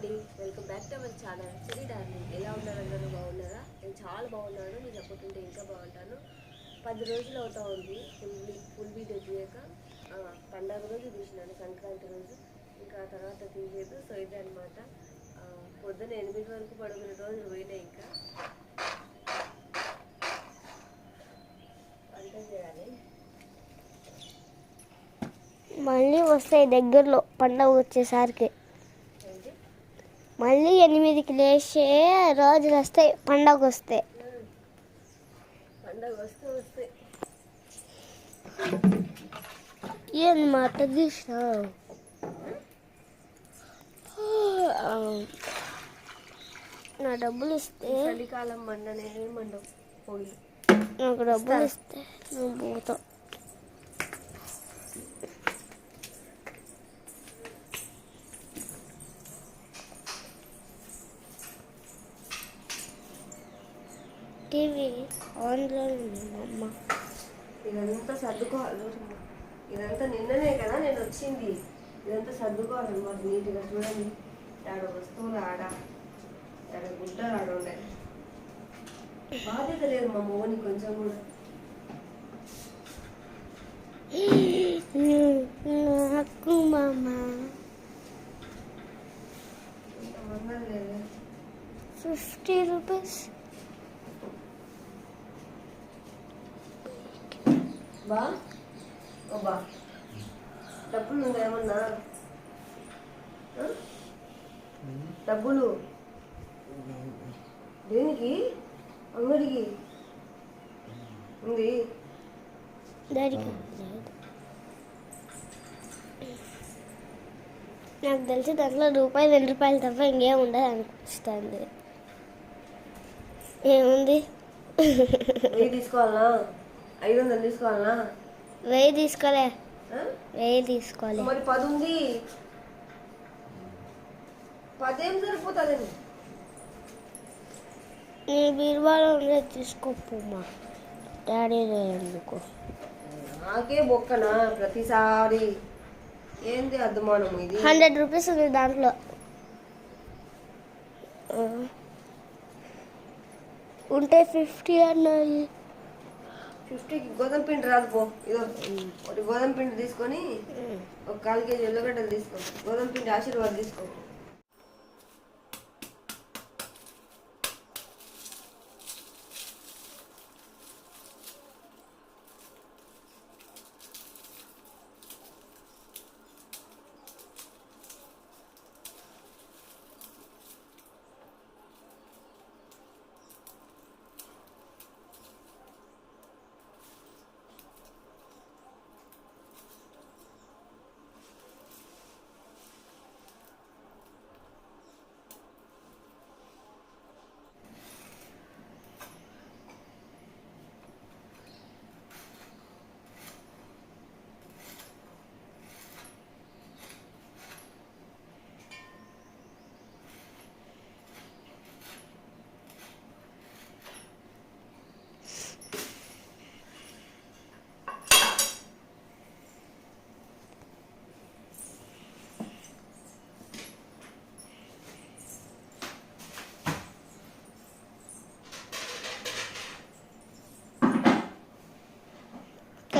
Morning welcome back to our channel చిరి darling ఎలా ఉన్నారన్నారు బాగున్నారా? నేను చాలా బాగున్నాను. మీరు చెప్పకుంటే ఇంకా బాగుంటాను. పది రోజులు అవుతా ఉంది. ఫుల్ వీ- ఫుల్ వీడియో తీయక పండగ రోజు తీసినాను సంక్రాంతి రోజు. ఇంకా తర్వాత తీయలేదు. సో ఇదే అనమాట పొద్దున్న ఎనిమిది వరకు పడుకునే రోజులు పోయినాయి ఇంకా. వంట చేయాలి. మళ్ళీ వస్తాయి దగ్గరలో పండగ వచ్చేసరికి. మళ్ళీ ఎనిమిదికి లేచే రోజులు వస్తాయి పండగ వస్తే. పండగ వస్తే వస్తే. ఏం మాట తీసినావు? నా డబ్బులు ఇస్తే. చలికాలం మండనే మండవు పొగి నాకు డబ్బులు ఇస్తే నువ్వు పోతావు టీవీ ఆన్లో ఉంది మా అమ్మ ఇదంతా సర్దుకోవాలి ఇదంతా నిన్ననే కదా నేను వచ్చింది. ఇదంతా సర్దుకోవాలి మరి నీట్గా చూడండి. ఆడ వస్తువులు ఆడ ఆడ గుడ్డలు ఆడ ఉండే బాధ్యత లేదు మా మోని కొంచెం కూడా. నాకు మామ. Fifty rupees. బా ఓ బా. డబ్బులు ఏమన్నా? డబ్బులు? దేనికి? అంగడికి? ఉంది. దానికి. నాకు తెలిసి దాంట్లో రూపాయి రెండు రూపాయలు తప్ప ఇంకేం ఉండదు అనిపిస్తుంది. ఏముంది? వెయ్యి తీసుకోవాలనా ఐదు వందలు తీసుకోవాలనా? వెయ్యి తీసుకోలే? వెయ్యి తీసుకోలే. మరి పది ఉంది పదేం సరిపోతుంది నీ బీరువాలో ఉండేది తీసుకోపోమా డాడీ ఎందుకు? నాకే బొక్కనా ప్రతిసారి? ఏంది అద్దుమానం ఇది? హండ్రెడ్ రూపీస్ ఉంది దాంట్లో. ఉంటే ఫిఫ్టీ అన్నది ఫిఫ్టీకి గోధుమ పిండి రాదు పో. ఇదో ఒకటి గోధుమ పిండి తీసుకొని ఒక కాలు కేజీ ఎల్లగడ్డలు తీసుకో. గోధుమ పిండి ఆశీర్వాద్ తీసుకో.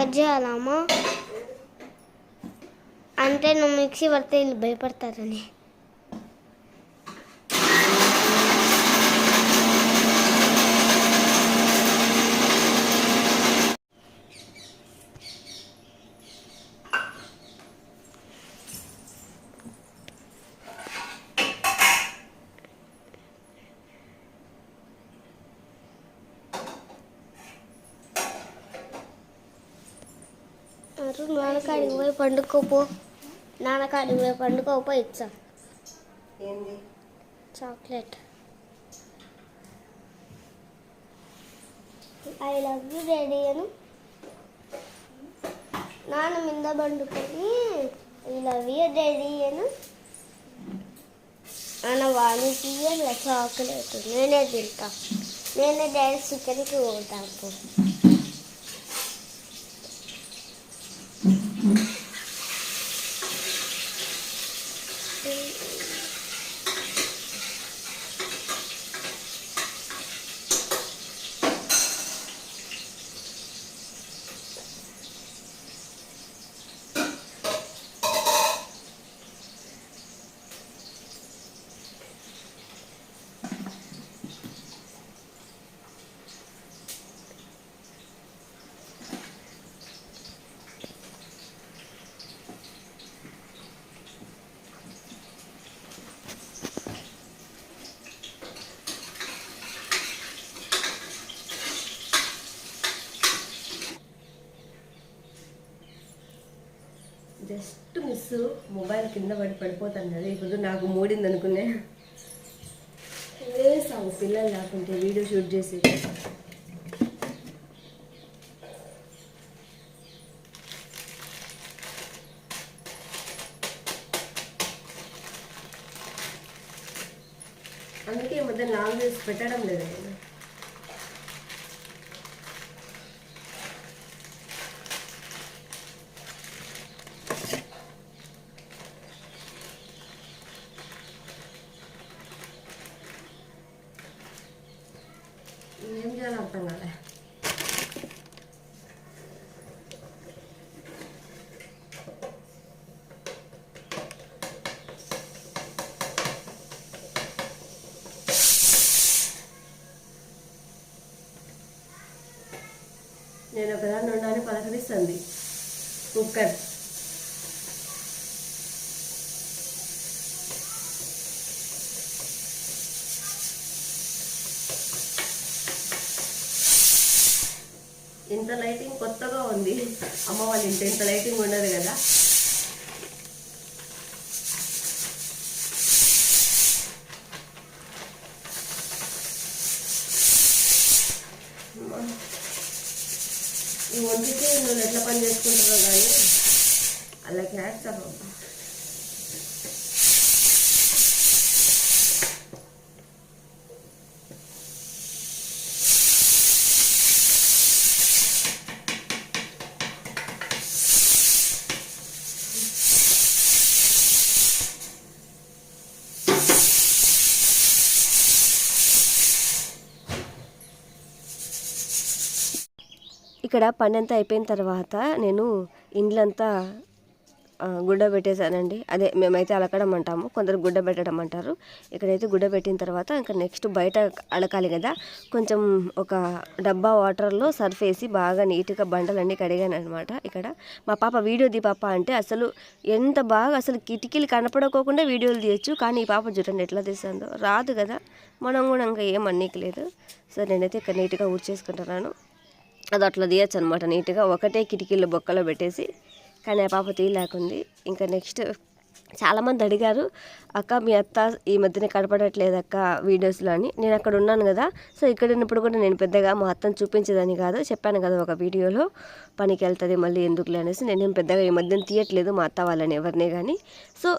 కట్ చేయాలమ్మా. అంటే నువ్వు మిక్సీ పడితే వీళ్ళు భయపడతారని. నాన్నకాడికి పోయి పండుకోపో. నాన్నకాడికి పోయి పండుకోపో ఇచ్చా. ఏంది? Chocolate. I love you daddy అను. నాన్న మీద పండుకొని ఐ లవ్ యూ డాడీ అను. అన్న వానికి చాక్లెట్. నేనే తింటా. నేనే డాడీ చికెన్కి పోతాను. మిస్ మొబైల్ కింద పడి పడిపోతాను కదా ఇప్పుడు నాకు మూడింది అనుకునే సాగు పిల్లలు లేకుంటే వీడియో షూట్ చేసి. అందుకే ఈ మధ్య నాలుగు వేసి పెట్టడం లేదు నేను ఏం చేయాలో అర్థం కాలే నేను ఒకదాన్ని ఉండాలని పలకరిస్తుంది. కుక్కర్. ఇంత లైటింగ్ కొత్తగా ఉంది. అమ్మ వాళ్ళ ఇంత ఇంత లైటింగ్ ఉండదు కదా అమ్మా. ఈ ఒంటికి నేను ఎట్లా పని చేసుకుంటారో కానీ? అలా క్యాట్స్ అవ్వ ఇక్కడ పనంతా అయిపోయిన తర్వాత నేను ఇండ్లంతా గుడ్డ పెట్టేశానండి. అదే మేమైతే అలకడం అంటాము కొందరు గుడ్డ పెట్టడం అంటారు ఇక్కడైతే గుడ్డ పెట్టిన తర్వాత ఇంకా నెక్స్ట్ బయట అలకాలి కదా కొంచెం ఒక డబ్బా వాటర్లో సర్ఫ్ వేసి బాగా నీట్గా బండలన్నీ కడిగాను అనమాట ఇక్కడ. మా పాప వీడియో తీ పాప అంటే అసలు ఎంత బాగా అసలు కిటికీలు కనపడకోకుండా వీడియోలు తీయచ్చు కానీ ఈ పాప చూడండి ఎట్లా తీస్తుందో. రాదు కదా మనం కూడా ఇంకా ఏం అన్నీకి లేదు సో నేనైతే ఇక్కడ నీట్గా ఊడ్చేసుకుంటున్నాను. అది అట్లా తీయచ్చు అనమాట నీట్గా. ఒకటే కిటికీలో బొక్కలో పెట్టేసి కానీ ఆ పాప తీయలేకుంది. ఇంకా నెక్స్ట్ చాలామంది అడిగారు అక్క మీ అత్త ఈ మధ్యన కనపడట్లేదు అక్క వీడియోస్లో అని. నేను అక్కడ ఉన్నాను కదా సో ఇక్కడ ఉన్నప్పుడు కూడా నేను పెద్దగా మా అత్తను చూపించేదని కాదు. చెప్పాను కదా ఒక వీడియోలో పనికి వెళ్తుంది మళ్ళీ ఎందుకులే అనేసి. నేనేం పెద్దగా ఈ మధ్యన తీయట్లేదు మా అత్త వాళ్ళని ఎవరిని కానీ సో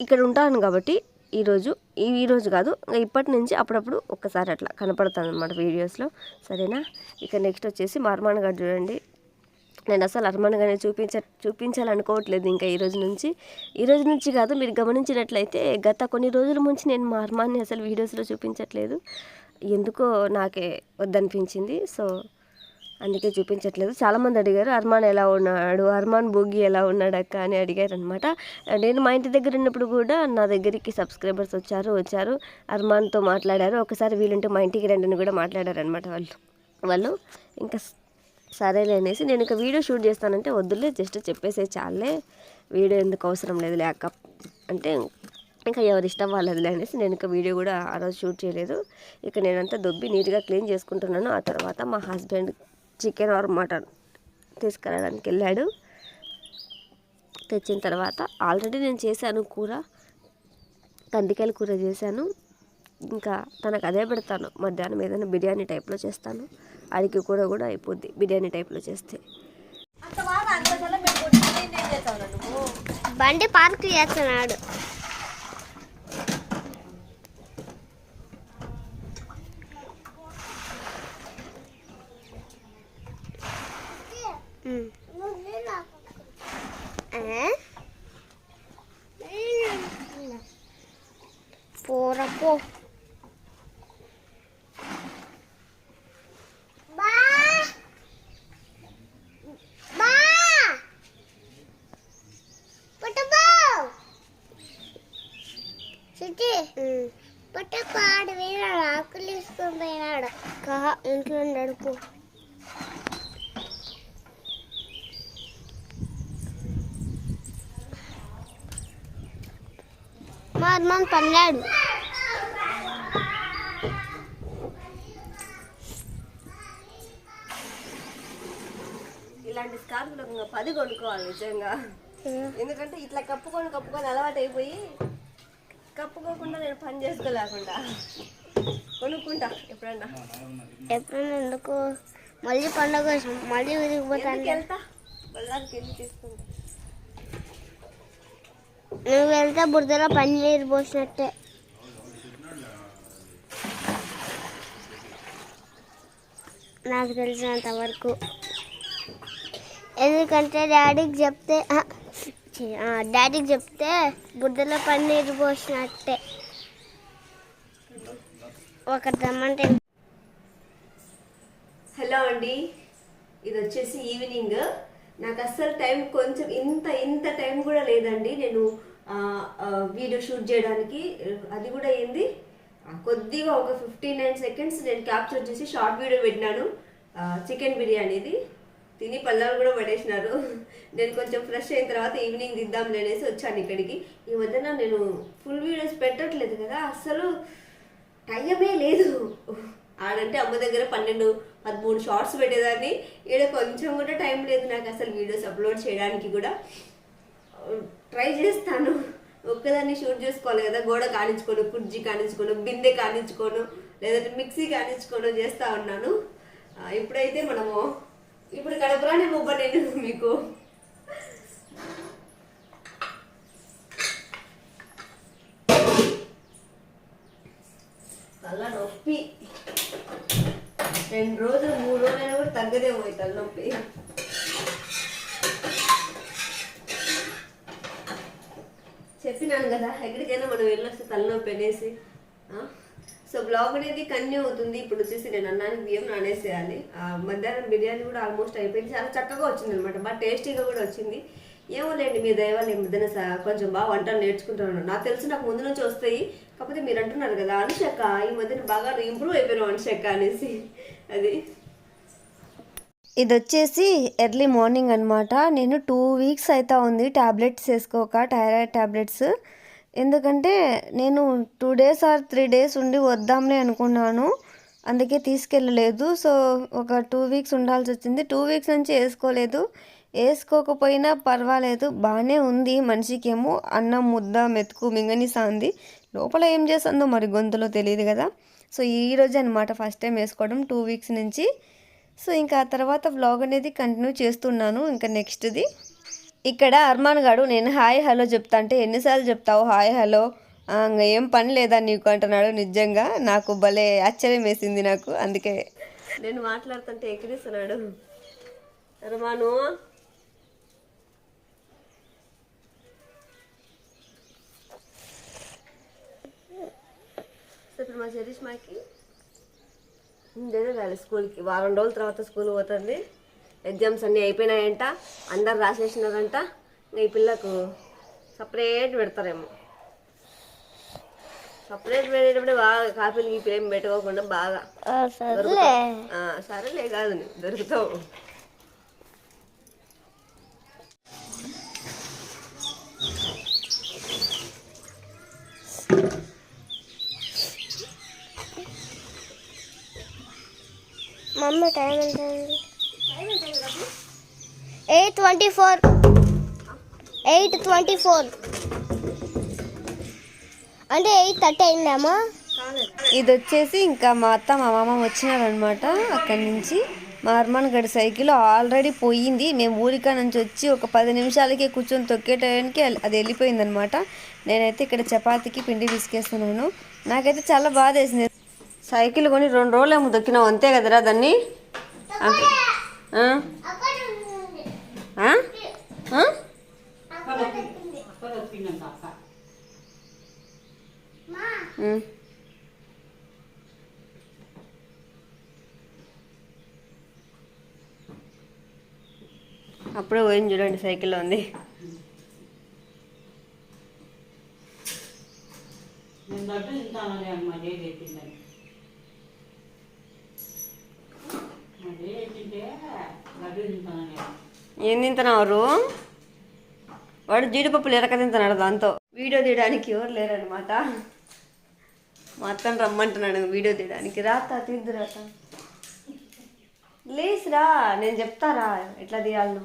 ఇక్కడ ఉంటాను కాబట్టి ఈరోజు ఈ కాదు ఇంకా ఇప్పటి నుంచి అప్పుడప్పుడు ఒక్కసారి అట్లా కనపడుతుంది అనమాట వీడియోస్లో. సరేనా? ఇక నెక్స్ట్ వచ్చేసి మార్మాన్ గారు చూడండి. నేను అసలు అర్మాన్ గారిని చూపించ చూపించాలనుకోవట్లేదు ఇంకా ఈ రోజు నుంచి. ఈ రోజు నుంచి కాదు మీరు గమనించినట్లయితే గత కొన్ని రోజుల నుంచి నేను మా అర్మాన్ని అసలు వీడియోస్లో చూపించట్లేదు. ఎందుకో నాకే వద్దనిపించింది. సో అందుకే చూపించట్లేదు. చాలామంది అడిగారు అర్మాన్ ఎలా ఉన్నాడు? అర్మాన్ బోగి ఎలా ఉన్నాడు అక్క? అని అడిగారు అనమాట నేను మా ఇంటి దగ్గర ఉన్నప్పుడు కూడా నా దగ్గరికి సబ్స్క్రైబర్స్ వచ్చారు వచ్చారు. అర్మాన్తో మాట్లాడారు. ఒకసారి వీలుంటే మా ఇంటికి రండి కూడా మాట్లాడారు అనమాట వాళ్ళు. వాళ్ళు ఇంకా సరేలే అనేసి నేను ఇక వీడియో షూట్ చేస్తానంటే వద్దులే జస్ట్ చెప్పేసే చాలే వీడియో ఎందుకు అవసరం లేదులే అక్క? అంటే ఇంకా ఎవరి ఇష్టం వాళ్ళదిలే అనేసి నేను ఇంకా వీడియో కూడా ఆ రోజు షూట్ చేయలేదు. ఇక నేనంతా దొబ్బి నీట్గా క్లీన్ చేసుకుంటున్నాను. ఆ తర్వాత మా హస్బెండ్ చికెన్ ఆర్ మటన్ తీసుకురావడానికి వెళ్ళాడు. తెచ్చిన తర్వాత ఆల్రెడీ నేను చేశాను కూర కందికాయల కూర చేశాను. ఇంకా తనకు అదే పెడతాను మధ్యాహ్నం ఏదైనా బిర్యానీ టైప్లో చేస్తాను. అడిగి కూర కూడా అయిపోద్ది బిర్యానీ టైప్లో చేస్తే. బండి పార్క్ చేస్తున్నాడు. నడుపు మా అమ్మ పన్నాడు ఇలాంటి స్కార్ఫ్లు ఒక పది కొనుక్కోవాలి నిజంగా. ఎందుకంటే ఇట్లా కప్పుకొని కప్పుకొని అలవాటు అయిపోయి కప్పుకోకుండా నేను పని చేసుకోలేకుండా. కొనుక్కుంటా. ఎప్పుడన్నా. ఎప్పుడైనా ఎందుకు? మళ్ళీ పండగ కోసం మళ్ళీ ఎందుకు విరిగిపోతాను వెళ్తా? బళ్ళారికి వెళ్ళి తీసుకుంటా. నువ్వు వెళ్తే బురదలో పన్నీరు పోసినట్టే. నాకు తెలిసినంత వరకు. ఎందుకంటే డాడీకి చెప్తే డాడీకి చెప్తే బురదలో పన్నీరు పోసినట్టే. ఒక దమ్మంటే హలో అండి. ఇది వచ్చేసి ఈవినింగ్. నాకు అస్సలు టైం కొంచెం ఇంత ఇంత టైం కూడా లేదండి. నేను వీడియో షూట్ చేయడానికి అది కూడా ఏంది? కొద్దిగా ఒక ఫిఫ్టీ నైన్ సెకండ్స్ నేను క్యాప్చర్ చేసి షార్ట్ వీడియో పెట్టినాను. చికెన్ బిర్యానీది తిని పళ్ళాలు కూడా పడేసినారు. నేను కొంచెం ఫ్రెష్ అయిన తర్వాత ఈవినింగ్ తిద్దాంలే అనేసి వచ్చాను ఇక్కడికి. ఈ మధ్యన నేను ఫుల్ వీడియోస్ పెట్టట్లేదు కదా. అస్సలు టైమే లేదు. ఆడంటే అమ్మ దగ్గర పన్నెండు పదమూడు షార్ట్స్ పెట్టేదాన్ని. ఈడ కొంచెం కూడా టైం లేదు నాకు అసలు వీడియోస్ అప్లోడ్ చేయడానికి కూడా. ట్రై చేస్తాను. ఒక్కదాన్ని షూట్ చేసుకోవాలి కదా. గోడ కానించుకోను కుర్జీ కానించుకోను బిందె కానించుకోను లేదంటే మిక్సీ కానించుకోను చేస్తూ ఉన్నాను. ఇప్పుడైతే మనము ఇప్పుడు గడపరాని ముబ్బ నేను మీకు తల నొప్పి. రెండు రోజులు మూడు రోజులైనా కూడా తగ్గదేమో ఈ తలనొప్పి. చెప్పినాను కదా ఎక్కడికైనా మనం వెళ్ళొస్తే తలనొప్పి అనేసి. సో బ్లాగ్ అనేది కన్యూ అవుతుంది. ఇప్పుడు వచ్చేసి నేను అన్నానికి బియ్యం నానేసేయాలి. ఆ, మధ్యాహ్నం బిర్యానీ కూడా ఆల్మోస్ట్ అయిపోయింది. చాలా చక్కగా వచ్చింది అనమాట బాగా టేస్టీగా కూడా వచ్చింది. ఏమో లేండి మీ దయవాళ్ళు ఈ మధ్యన కొంచెం బాగా వంటలు నేర్చుకుంటున్నాను నాకు తెలిసి నాకు ముందు నుంచి వస్తాయి. కాకపోతే మీరు అంటున్నారు కదా అనుషక ఈ మధ్యన బాగా ఇంప్రూవ్ అయిపోయినావు అనుషక అనేసి. అది. ఇది వచ్చేసి ఎర్లీ మార్నింగ్ అనమాట నేను టూ వీక్స్ అవుతా ఉంది టాబ్లెట్స్ వేసుకోక థైరాయిడ్ టాబ్లెట్స్ ఎందుకంటే నేను two days or three days ఉండి వద్దాంలే అనుకున్నాను. అందుకే తీసుకెళ్ళలేదు. సో ఒక టూ వీక్స్ ఉండాల్సి వచ్చింది టూ వీక్స్ నుంచి వేసుకోలేదు. వేసుకోకపోయినా పర్వాలేదు బాగానే ఉంది మనిషికేమో అన్నం ముద్ద మెతుకు మింగనిసాంది లోపల ఏం చేస్తుందో మరి గొంతులో తెలియదు కదా. సో ఈ అనమాట ఫస్ట్ టైం వేసుకోవడం టూ వీక్స్ నుంచి. సో ఇంకా ఆ తర్వాత వ్లాగ్ అనేది కంటిన్యూ చేస్తున్నాను ఇంకా నెక్స్ట్ది. ఇక్కడ అర్మాన్ గాడు నేను హాయ్ హలో చెప్తా అంటే ఎన్నిసార్లు చెప్తావు? Hi hello. ఇంకా ఏం పని లేదా నీకు అంటున్నాడు నిజంగా. నాకు భలే ఆశ్చర్యం వేసింది నాకు అందుకే. నేను మాట్లాడుతుంటే ఎక్కిరిస్తున్నాడు. అర్మాను. ఇప్పుడు మా చరిష్మాకి ఉండేదే వెళ్ళి స్కూల్కి. వారం రోజుల తర్వాత స్కూల్ పోతుంది. ఎగ్జామ్స్ అన్నీ అయిపోయినాయంట. అందరు రాసేసినారంట. ఈ పిల్లకు సపరేట్ పెడతారేమో. సపరేట్ పెట్టేటప్పుడే బాగా కాపీలు గీపీలు ఏం పెట్టుకోకుండా బాగా సర్లే కాదు దొరుకుతావు. మమ్మీ టైం ఎంత eight twenty four. Eight twenty four. అంటే ఎయిట్ థర్టీ అయిందమ్మా? ఇది వచ్చేసి ఇంకా మా అత్త మా మామ వచ్చినారనమాట అక్కడి నుంచి. మా అర్మాన్ గడి సైకిల్ ఆల్రెడీ పోయింది. మేము ఊరికా నుంచి వచ్చి ఒక పది నిమిషాలకే కూర్చొని తొక్కేటానికి అది వెళ్ళిపోయింది అనమాట నేనైతే ఇక్కడ చపాతీకి పిండి పిసికేస్తున్నాను నాకైతే చాలా బాధ వేసింది సైకిల్ కొని రెండు రోజులు ఏమో దొక్కినావు అంతే కదరా దాన్ని. అప్పుడే పోయింది చూడండి సైకిల్లో ఉంది. ఏం తింటున్నారు వాడు జీడిపప్పులు ఎరక తింటున్నాడు దాంతో. వీడియో తీయడానికి ఎవరు లేరనమాట మా అత్తని రమ్మంటున్నాడు వీడియో తీయడానికి. రాత తీద్దు రాత లేస్ రా నేను చెప్తారా ఎట్లా తీయాలను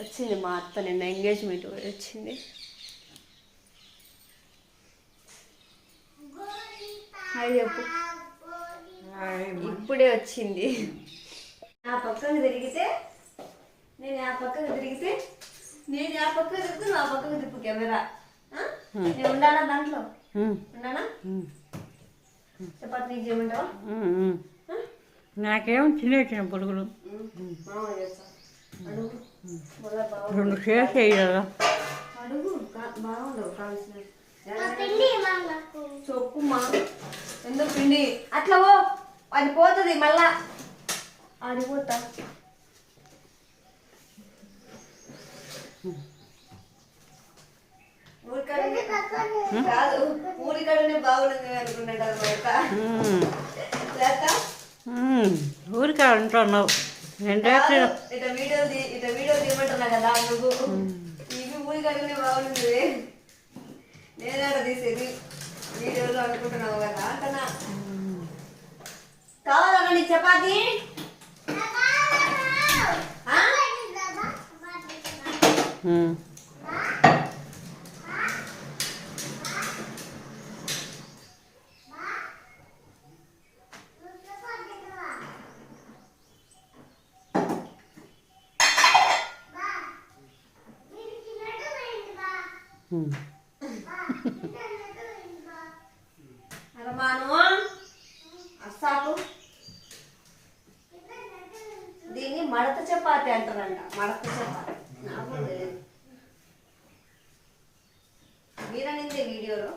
వచ్చింది మా అత్త నిన్న ఎంగేజ్మెంట్ వచ్చింది. హాయ్ చెప్పు. ఇప్పుడే వచ్చింది. ఆ పక్కకు తిరిగితే నేను ఆ పక్కకు తిరిగితే నేను ఆ పక్కకు తిప్పు నువ్వు ఆ పక్కకు తిప్పు కెమెరా? నేను ఉండాలా దాంట్లో? ఉన్నానా చపాతి నీకు చేయమంటావా? నాకేం చిన్న చిన్న బాగుంది. రెండు షేర్స్ వేయాలా అడుగు. బాగుండవు. కావాల్సిన పిండి ఇవ్వాలి నాకు. చొప్పు మా ఎందుకు పిండి? అట్లా ఓ అది పోతుంది మళ్ళా. ఆడిపోతా ఊరికాడనే కాదు ఊరికాడనే బాగుంది అనుకున్నాడు అనమాట లేక ఊరికే ఉంటున్నావు నేను రేపు ఇట వీడియో తీ- ఇట వీడియో తీయమంటున్నా కదా నువ్వు ఇవి ఊరికాడనే బాగుంది నేనే తీసేది. వీడియోలో అనుకుంటున్నావు కదా అంటనా కావాలన్నా నీకు చపాతి? ఆ? ప్రమాణం అస్సాకు దీన్ని మడత చపాతి అంటారంట మడత చపాతి. నాకు కూడా తెలియదు మీరనింది వీడియోలో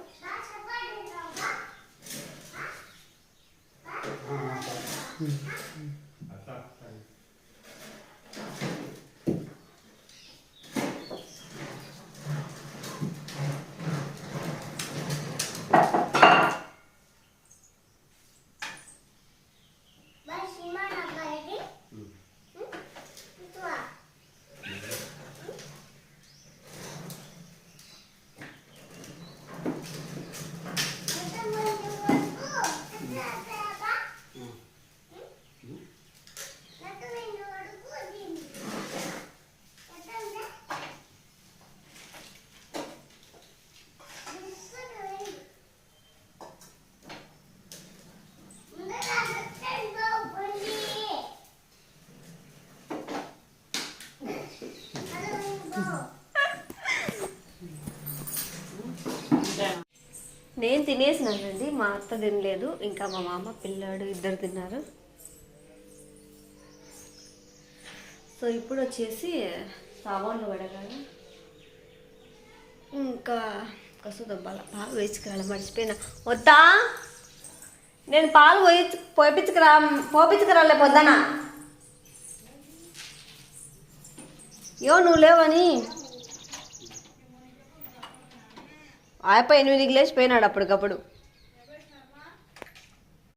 నేను తినేసినానండి మా అత్త తినలేదు. ఇంకా మా మామ పిల్లాడు ఇద్దరు తిన్నారు. సో ఇప్పుడు వచ్చేసి సామాన్లు పడగానే ఇంకా కసు దొబ్బాల. పాలు వేసుకురాలి మర్చిపోయినా. వద్దా? నేను పాలు పోయి పోయించుకురా పోపించుకురాలే పొద్దున. యో నువ్వు లేవని. ఆయప్ప ఎనిమిదికి లేచిపోయినాడు అప్పటికప్పుడు.